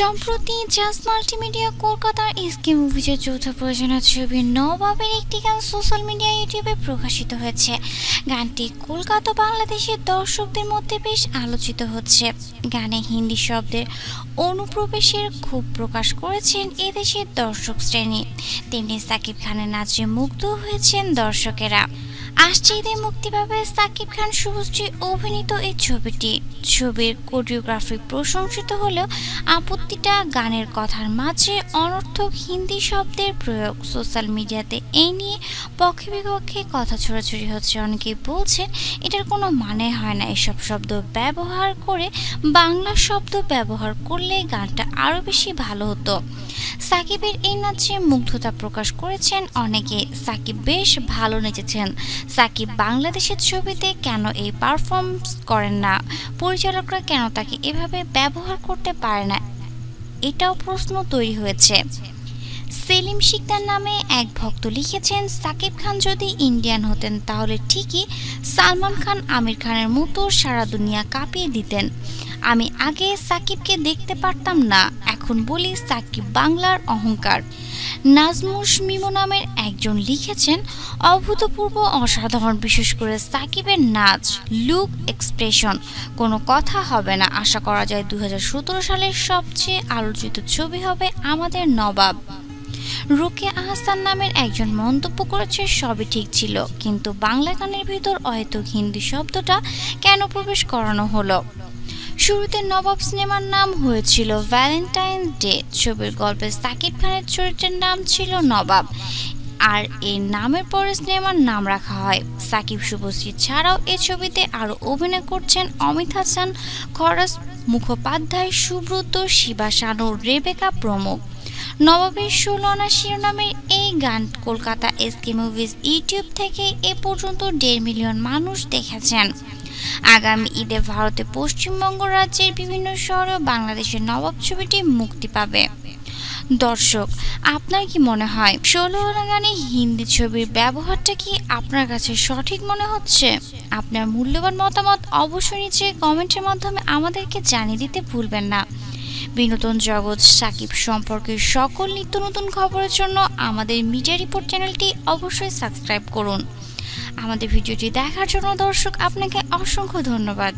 সম্প্রতি জাস মাল্টিমিডিয়া কলকাতার এসকে মুভিজের যৌথ প্রযোজনা ছবি নবাবের একটি গান সোশ্যাল মিডিয়া ইউটিউবে প্রকাশিত হয়েছে। গানটি কলকাতা বাংলাদেশের দর্শকদের মধ্যে বেশ আলোচিত হচ্ছে। গানে হিন্দি শব্দের অনুপ্রবেশের ক্ষোভ প্রকাশ করেছেন এদেশের দর্শক শ্রেণি। তেমনি সাকিব খানের নাচে মুগ্ধ হয়েছেন দর্শকেরা। আসছে মুক্তি পাবে সাকিব খান, শুভশ্রী অভিনীত এই ছবিটি। ছবির কোরিওগ্রাফি প্রশংসিত হলেও আপত্তিটা গানের কথার মাঝে অনর্থক হিন্দি শব্দের প্রয়োগ। সোশ্যাল মিডিয়াতে এই নিয়ে পক্ষে বিপক্ষে কথা ছড়াছড়ি হচ্ছে। অনেকেই বলছেন, এটার কোনো মানে হয় না। এসব শব্দ ব্যবহার করে বাংলা শব্দ ব্যবহার করলে গানটা আরও বেশি ভালো হতো। সাকিবের এই নাচে মুগ্ধতা প্রকাশ করেছেন অনেকে। সাকিব বেশ ভালো নেচেছেন। সাকিব বাংলাদেশের ছবিতে কেন এই পারফর্মস করেন না? পরিচালকরা কেন তাকে এভাবে ব্যবহার করতে পারে না? এটাও প্রশ্ন তৈরি হয়েছে। সেলিম শিকদার নামে এক ভক্ত লিখেছেন, সাকিব খান যদি ইন্ডিয়ান হতেন তাহলে ঠিকই সালমান খান, আমির খানের মতো সারা দুনিয়া কাঁপিয়ে দিতেন। আমি আগে সাকিবকে দেখতে পারতাম না, এখন বলি সাকিব বাংলার অহংকার। নাজমুস মিমো নামের একজন লিখেছেন, অভূতপূর্ব অসাধারণ, বিশেষ করে সাকিবের নাচ লুক এক্সপ্রেশন কোনো কথা হবে না। আশা করা যায় দু হাজার সতেরো সালের সবচেয়ে আলোচিত ছবি হবে আমাদের নবাব। রুকে আহসান নামের একজন মন্তব্য করেছে, সবই ঠিক ছিল, কিন্তু বাংলা গানের ভিতর অহেতুক হিন্দি শব্দটা কেন প্রবেশ করানো হলো? শুরুতে নবাব সিনেমার নাম হয়েছিল ভ্যালেন্টাইন ডে ছবির গল্পে সাকিব খানের চরিত্রের নাম ছিল নবাব। আর এই নামের পরে সিনেমার নাম রাখা হয়। সাকিব শুভশ্রী ছাড়াও এ ছবিতে আরও অভিনয় করছেন অমিত হাসান খরাস মুখোপাধ্যায়, সুব্রত, শিবা সানু, রেবেকা প্রমুখ। নবাবের ষোলো আনা শিরোনামের এই গান কলকাতা এসকে মুভিজ ইউটিউব থেকে এ পর্যন্ত দেড় মিলিয়ন মানুষ দেখেছেন। আগামী ঈদে ভারতে পশ্চিমবঙ্গ রাজ্যের বিভিন্ন শহরে বাংলাদেশের নবাব ছবিটি মুক্তি পাবে। দর্শক, আপনার কি মনে হয়, ষোলো গানে হিন্দি ছবির ব্যবহারটা কি আপনার কাছে সঠিক মনে হচ্ছে? আপনার মূল্যবান মতামত অবশ্যই নিচে কমেন্টের মাধ্যমে আমাদেরকে জানিয়ে দিতে ভুলবেন না। বিনোদন জগৎ সাকিব সম্পর্কে সকল নিত্য নতুন খবরের জন্য আমাদের মিডিয়া রিপোর্ট চ্যানেলটি অবশ্যই সাবস্ক্রাইব করুন। আমাদের ভিডিওটি দেখার জন্য দর্শক আপনাকে অসংখ্য ধন্যবাদ।